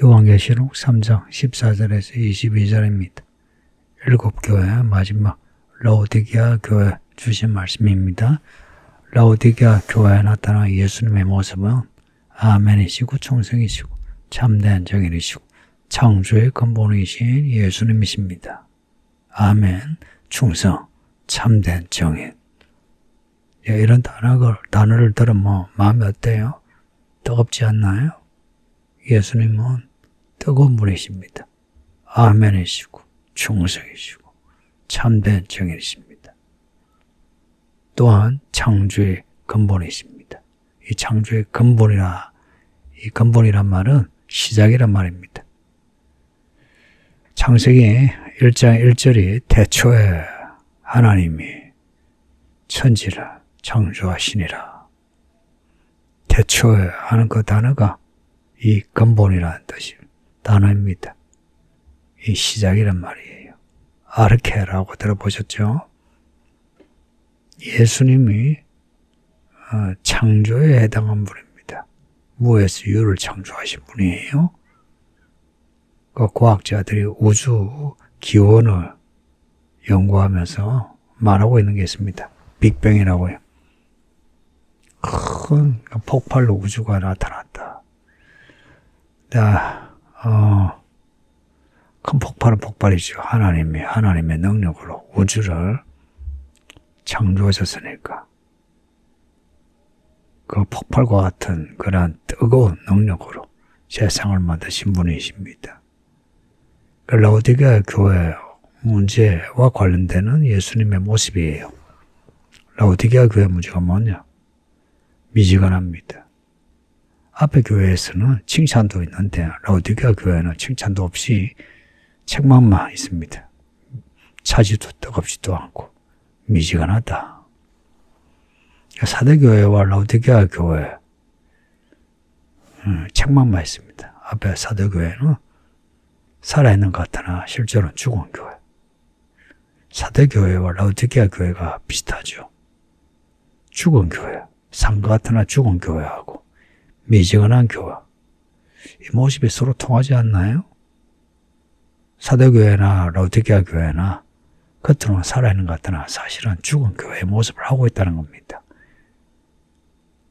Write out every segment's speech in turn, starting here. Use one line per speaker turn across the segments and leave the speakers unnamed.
요한계시록 3장 14절에서 22절입니다. 일곱 교회 마지막 라오디게아 교회 주신 말씀입니다. 라오디게아 교회에 나타난 예수님의 모습은 아멘이시고 충성이시고 참된 정인이시고 창조의 근본이신 예수님이십니다. 아멘, 충성, 참된 정인. 예, 이런 단어를, 단어를 들으면 마음이 어때요? 뜨겁지 않나요? 예수님은 뜨거운 분이십니다. 아멘이시고 충성이시고 참된 정인이십니다. 또한 창조의 근본이십니다. 이 창조의 근본이라 이 근본이란 말은 시작이란 말입니다. 창세기 1장 1절이 태초에 하나님이 천지를 창조하시니라. 태초에 하는 그 단어가 이 근본이라는 뜻이 단어입니다. 이 시작이란 말이에요. 아르케라고 들어보셨죠? 예수님이 어, 창조에 해당한 분입니다. 무에서 유를 창조하신 분이에요. 그 과학자들이 우주 기원을 연구하면서 말하고 있는 게 있습니다. 빅뱅이라고요. 큰 폭발로 우주가 나타났다. 자, 어, 큰 폭발은 폭발이죠. 하나님이 하나님의 능력으로 우주를 창조하셨으니까 그 폭발과 같은 그러한 뜨거운 능력으로 세상을 만드신 분이십니다. 그 라오디게아 교회 문제와 관련되는 예수님의 모습이에요. 라오디게아 교회 문제가 뭐냐? 미지근합니다. 앞에 교회에서는 칭찬도 있는데 라오디게아 교회는 칭찬도 없이 책망만 있습니다. 차지도 뜨겁지도 않고 미지근하다. 사대교회와 라오디게아 교회 음, 책망만 있습니다. 앞에 사대교회는 살아있는 것 같으나 실제로는 죽은 교회. 사대교회와 라오디게아 교회가 비슷하죠. 죽은 교회, 산 것 같으나 죽은 교회하고 미지근한 교회. 이 모습이 서로 통하지 않나요? 사대교회나 라오디게아 교회나 겉으로는 살아있는 것 같으나 사실은 죽은 교회의 모습을 하고 있다는 겁니다.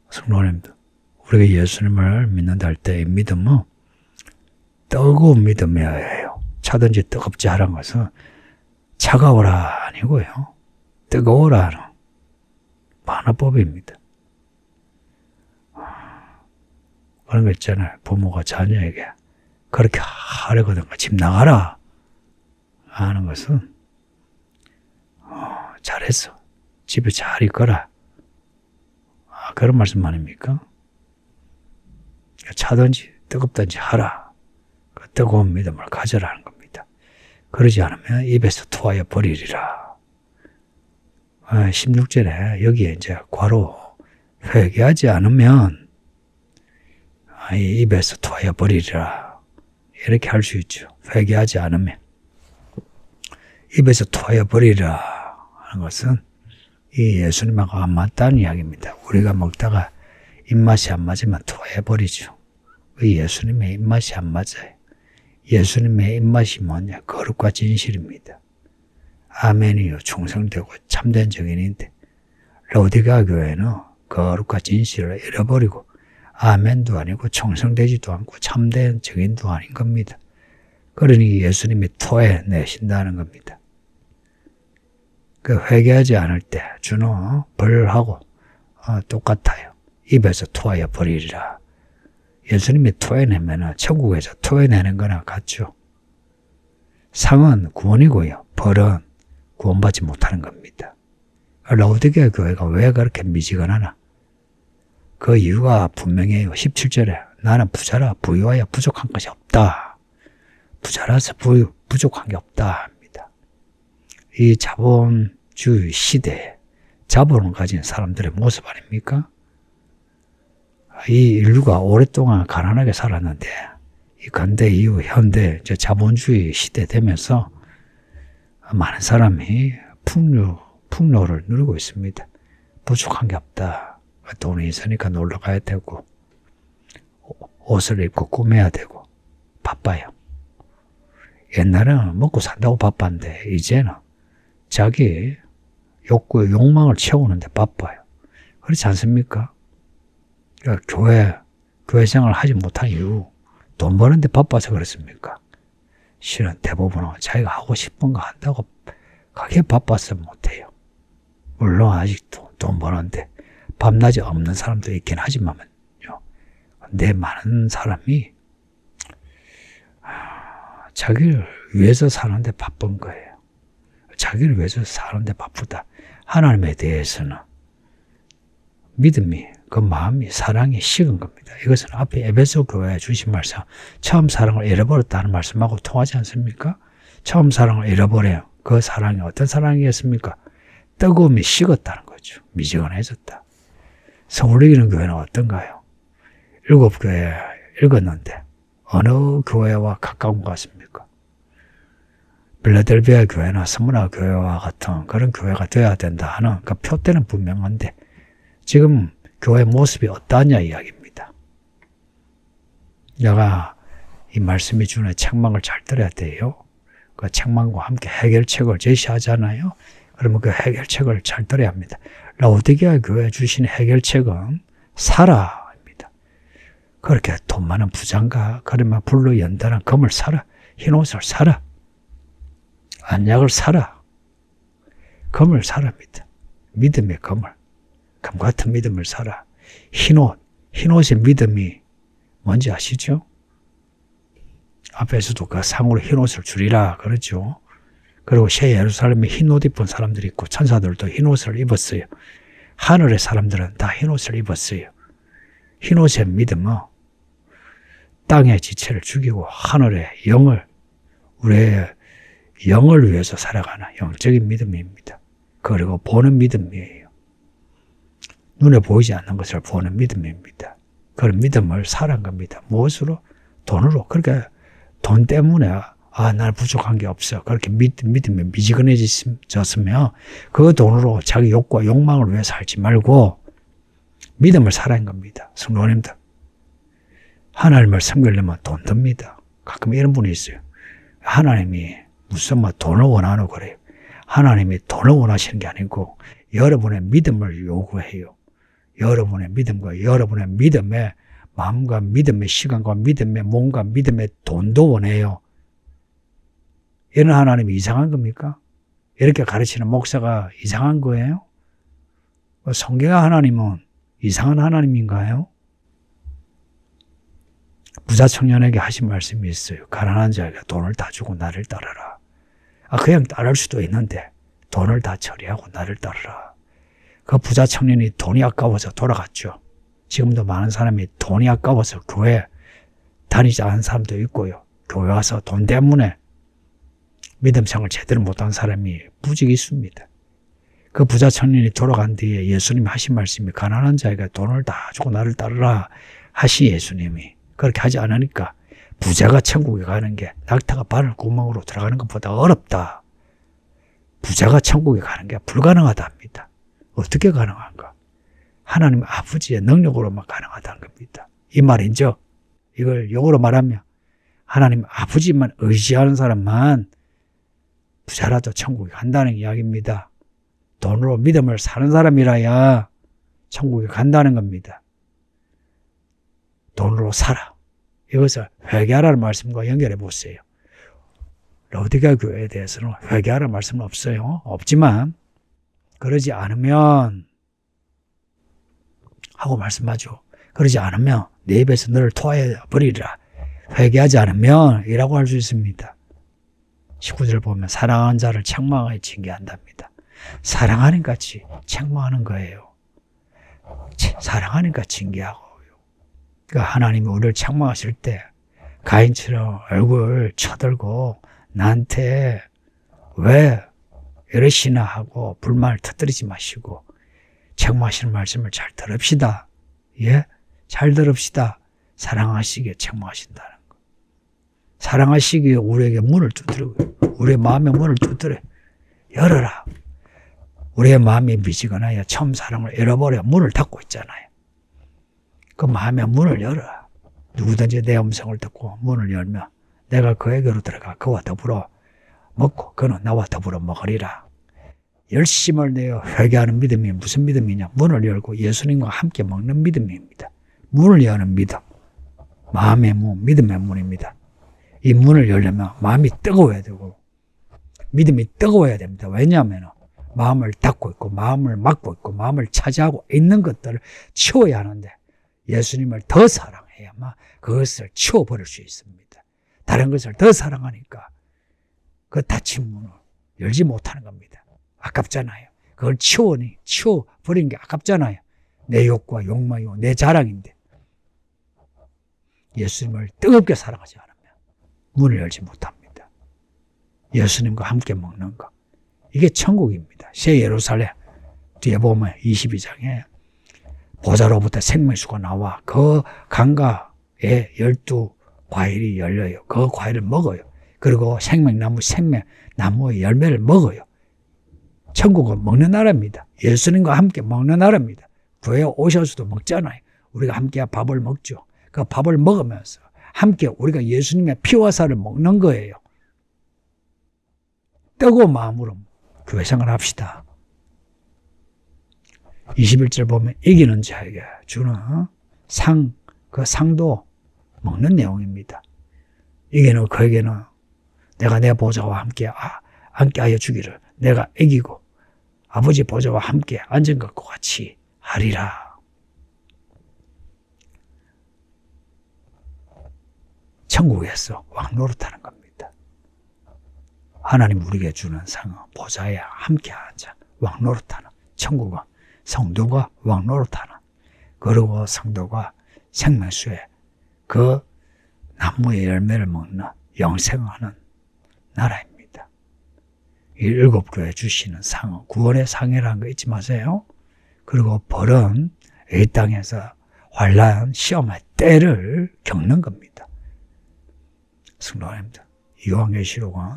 성도님들, 우리가 예수님을 믿는다 할 때 믿음은 뜨거운 믿음이어야 해요. 차든지 뜨겁지 하라는 것은 차가워라 아니고요. 뜨거워라 하는 반어법입니다. 그런 거 있잖아요. 부모가 자녀에게 그렇게 하려거든요. 집 나가라 하는 것은 어, 잘했어. 집에 잘 있거라. 아, 그런 말씀 아닙니까? 차든지 뜨겁든지 하라. 그 뜨거운 믿음을 가져라는 겁니다. 그러지 않으면 입에서 토하여 버리리라. 아, 16절에 여기에 이제 과로 회개하지 않으면 아, 입에서 토하여 버리리라. 이렇게 할 수 있죠. 회개하지 않으면. 입에서 토하여 버리리라 하는 것은 이 예수님하고 안 맞다는 이야기입니다. 우리가 먹다가 입맛이 안 맞으면 토해 버리죠. 그 예수님의 입맛이 안 맞아요. 예수님의 입맛이 뭐냐? 거룩과 진실입니다. 아멘이요. 충성되고 참된 정인인데 로디가 교회는 거룩과 진실을 잃어버리고 아멘도 아니고 충성되지도 않고 참된 정인도 아닌 겁니다. 그러니 예수님이 토해 내신다는 겁니다. 그 회개하지 않을 때 주는 벌하고 어, 똑같아요. 입에서 토하여 버리리라. 예수님이 토해내면 천국에서 토해내는 거나 같죠. 상은 구원이고요. 벌은 구원받지 못하는 겁니다. 라우디게 교회가 왜 그렇게 미지근하나? 그 이유가 분명해요. 17절에 나는 부자라 부유하여 부족한 것이 없다. 부자라서 부유, 부족한 게 없다 합니다. 이 자본주의 시대에 자본을 가진 사람들의 모습 아닙니까? 이 인류가 오랫동안 가난하게 살았는데 이 근대 이후 현대 이제 자본주의 시대 되면서 많은 사람이 풍요 풍요를 누리고 있습니다. 부족한 게 없다. 돈이 있으니까 놀러 가야 되고 옷을 입고 꾸며야 되고 옛날에는 먹고 산다고 바빴는데 이제는 자기 욕구의 욕망을 채우는데 바빠요. 그렇지 않습니까? 그러니까 교회, 교회 생활을 하지 못한 이유, 돈 버는데 바빠서 그렇습니까? 실은 대부분은 자기가 하고 싶은 거 한다고 그게 바빠서 못해요. 물론 아직도 돈 버는데 밤낮이 없는 사람도 있긴 하지만요. 근데 많은 사람이 아, 자기를 위해서 사는데 바쁜 거예요. 자기를 위해서 사는데 바쁘다. 하나님에 대해서는 믿음이 그 마음이 사랑이 식은 겁니다. 이것은 앞에 에베소 교회에 주신 말씀 처음 사랑을 잃어버렸다는 말씀하고 통하지 않습니까? 처음 사랑을 잃어버려요. 그 사랑이 어떤 사랑이었습니까? 뜨거움이 식었다는 거죠. 미지근해졌다. 서울이기는 교회는 어떤가요? 일곱 교회 읽었는데 어느 교회와 가까운 것 같습니까? 빌라델비아 교회나 스무나 교회와 같은 그런 교회가 되어야 된다 하는 그 표대는 분명한데 지금 교회 모습이 어떠하냐 이야기입니다. 내가 이 말씀이 주는 책망을 잘 들어야 돼요. 그 책망과 함께 해결책을 제시하잖아요. 그러면 그 해결책을 잘 들어야 합니다. 라오디게아 교회 주신 해결책은 사라입니다. 그렇게 돈 많은 부장가 그러면 불로 연단한 금을 사라. 흰 옷을 사라. 안약을 사라. 금을 사랍니다. 믿음의 금을. 금 같은 믿음을 사라. 흰 옷. 흰 옷의 믿음이 뭔지 아시죠? 앞에서도 그 상으로 흰 옷을 줄이라 그러죠. 그리고 새 예루살렘에 흰 옷 입은 사람들이 있고 천사들도 흰 옷을 입었어요. 하늘의 사람들은 다 흰 옷을 입었어요. 흰 옷의 믿음은 땅의 지체를 죽이고 하늘의 영을 우리의 영을 위해서 살아가는 영적인 믿음입니다. 그리고 보는 믿음이에요. 눈에 보이지 않는 것을 보는 믿음입니다. 그런 믿음을 사는 겁니다. 무엇으로? 돈으로. 그러니까 돈 때문에 아, 날 부족한 게 없어. 그렇게 믿, 믿음에 미지근해졌으면 그 돈으로 자기 욕과 욕망을 위해 살지 말고 믿음을 살아야 겁니다. 성도님들. 하나님을 섬기려면 돈 듭니다. 가끔 이런 분이 있어요. 하나님이 무슨 뭐 돈을 원하노 그래요. 하나님이 돈을 원하시는 게 아니고 여러분의 믿음을 요구해요. 여러분의 믿음과 여러분의 믿음의 마음과 믿음의 시간과 믿음의 몸과 믿음의 돈도 원해요. 이런 하나님이 이상한 겁니까? 이렇게 가르치는 목사가 이상한 거예요? 성경의 하나님은 이상한 하나님인가요? 부자 청년에게 하신 말씀이 있어요. 가난한 자에게 돈을 다 주고 나를 따르라. 아, 그냥 따를 수도 있는데 돈을 다 처리하고 나를 따르라. 그 부자 청년이 돈이 아까워서 돌아갔죠. 지금도 많은 사람이 돈이 아까워서 교회 다니지 않은 사람도 있고요. 교회 와서 돈 때문에 믿음 생활 제대로 못한 사람이 무지 있습니다. 그 부자 청년이 돌아간 뒤에 예수님이 하신 말씀이 가난한 자에게 돈을 다 주고 나를 따르라 하시 예수님이 그렇게 하지 않으니까 부자가 천국에 가는 게 낙타가 바늘 구멍으로 들어가는 것보다 어렵다. 부자가 천국에 가는 게 불가능하답니다. 어떻게 가능한가? 하나님 아버지의 능력으로만 가능하다는 겁니다. 이 말인죠. 이걸 영어로 말하면 하나님 아버지만 의지하는 사람만 부자라도 천국에 간다는 이야기입니다. 돈으로 믿음을 사는 사람이라야 천국에 간다는 겁니다. 돈으로 살아. 이것을 회개하라는 말씀과 연결해 보세요. 로디가 교회에 대해서는 회개하라는 말씀은 없어요. 없지만 그러지 않으면 하고 말씀하죠. 그러지 않으면 내 입에서 너를 토하여 버리리라. 회개하지 않으면 이라고 할 수 있습니다. 19절 보면 사랑하는 자를 책망하여 징계한답니다. 사랑하니까 책망하는 거예요. 사랑하니까 징계하고 그러니까 하나님이 우리를 책망하실 때 가인처럼 얼굴 쳐들고 나한테 왜 이러시나 하고 불만을 터뜨리지 마시고 책망하시는 말씀을 잘 들읍시다. 예? 잘 들읍시다. 사랑하시기에 책망하신다는 거. 사랑하시기에 우리에게 문을 두드리고 우리의 마음의 문을 두드려 열어라. 우리의 마음이 미지근하여 처음 사랑을 잃어버려 문을 닫고 있잖아요. 그 마음의 문을 열어. 누구든지 내 음성을 듣고 문을 열면 내가 그에게로 들어가 그와 더불어 먹고 그는 나와 더불어 먹으리라. 열심을 내어 회개하는 믿음이 무슨 믿음이냐? 문을 열고 예수님과 함께 먹는 믿음입니다. 문을 여는 믿음. 마음의 문, 믿음의 문입니다. 이 문을 열려면 마음이 뜨거워야 되고 믿음이 뜨거워야 됩니다. 왜냐하면 마음을 닫고 있고 마음을 막고 있고 마음을 차지하고 있는 것들을 치워야 하는데 예수님을 더 사랑해야만 그것을 치워버릴 수 있습니다. 다른 것을 더 사랑하니까 그 닫힌 문을 열지 못하는 겁니다. 아깝잖아요. 그걸 치워니 치워버린 게 아깝잖아요. 내 욕과 욕망이고 내 자랑인데 예수님을 뜨겁게 사랑하지 않으면 문을 열지 못합니다. 예수님과 함께 먹는 것. 이게 천국입니다. 새 예루살렘. 뒤에 보면 22장에 보좌로부터 생명수가 나와 그 강가에 열두 과일이 열려요. 그 과일을 먹어요. 그리고 생명나무, 생명나무의 열매를 먹어요. 천국은 먹는 나라입니다. 예수님과 함께 먹는 나라입니다. 교회 오셔서도 먹잖아요. 우리가 함께 밥을 먹죠. 그 밥을 먹으면서 함께 우리가 예수님의 피와 살을 먹는 거예요. 뜨거운 마음으로 교회 생활 합시다. 21절 보면 이기는 자에게 주는 상, 그 상도 먹는 내용입니다. 이게는 그에게는 내가 내 보좌와 함께 아, 함께 하여 주기를 내가 이기고 아버지 보좌와 함께 앉은 것과 같이 하리라. 천국에서 왕 노릇하는 겁니다. 하나님 우리에게 주는 상은 보좌에 함께 앉아 왕노릇하는 천국은 성도가 왕 노릇하는 그리고 성도가 생명수에 그 나무의 열매를 먹는 영생하는 나라입니다. 이 일곱 교회 주시는 상은 구원의 상이라는 거 잊지 마세요. 그리고 벌은 이 땅에서 환란 시험의 때를 겪는 겁니다. 성도님들, 요한계시록은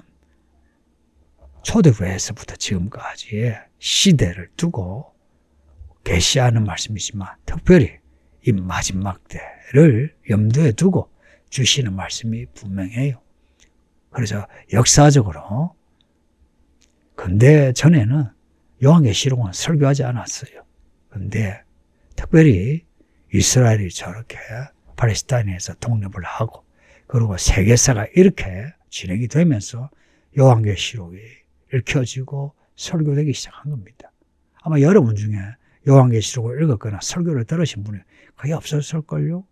초대교회에서부터 지금까지의 시대를 두고 계시하는 말씀이지만 특별히 이 마지막 때를 염두에 두고 주시는 말씀이 분명해요. 그래서 역사적으로 근대 전에는 요한계시록은 설교하지 않았어요. 근데 특별히 이스라엘이 저렇게 팔레스타인에서 독립을 하고 그리고 세계사가 이렇게 진행이 되면서 요한계시록이 읽혀지고 설교되기 시작한 겁니다. 아마 여러분 중에 요한계시록을 읽었거나 설교를 들으신 분이 거의 없었을걸요?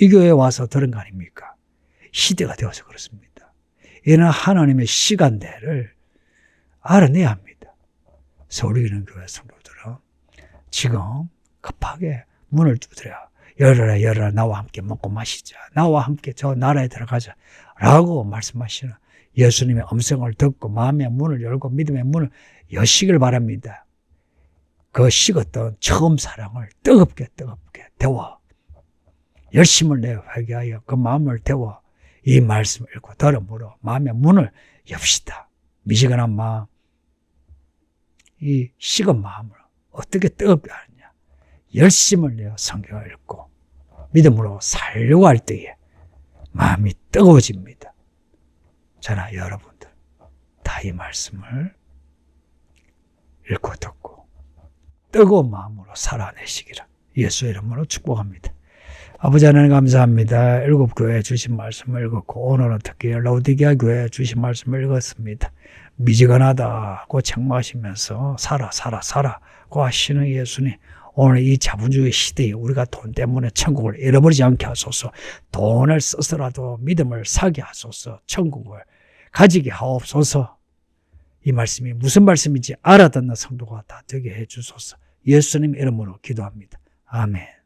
이 교회에 와서 들은 거 아닙니까? 시대가 되어서 그렇습니다. 이는 하나님의 시간대를 알아내야 합니다. 서울이는 교회 성도들은 지금 급하게 문을 두드려 열어라 열어라 나와 함께 먹고 마시자 나와 함께 저 나라에 들어가자 라고 말씀하시는 예수님의 음성을 듣고 마음의 문을 열고 믿음의 문을 여시길 바랍니다. 그 식었던 처음 사랑을 뜨겁게 뜨겁게 데워 열심을 내어 회개하여 그 마음을 데워 이 말씀을 읽고 들음으로 마음의 문을 엽시다. 미지근한 마음, 이 식은 마음을 어떻게 뜨겁게 하느냐. 열심을 내어 성경을 읽고 믿음으로 살려고 할 때에 마음이 뜨거워집니다. 저나 여러분들 다 이 말씀을 읽고 듣고 뜨거운 마음으로 살아내시기를 예수의 이름으로 축복합니다. 아버지 하나님 감사합니다. 일곱 교회 주신 말씀을 읽었고 오늘은 특히 라우디게아 교회 주신 말씀을 읽었습니다. 미지근하다고 책망하시면서 살아 살아 살아고 하시는 예수님 오늘 이 자본주의 시대에 우리가 돈 때문에 천국을 잃어버리지 않게 하소서 돈을 써서라도 믿음을 사게 하소서 천국을 가지게 하옵소서. 이 말씀이 무슨 말씀인지 알아듣는 성도가 다 되게 해 주소서. 예수님 이름으로 기도합니다. 아멘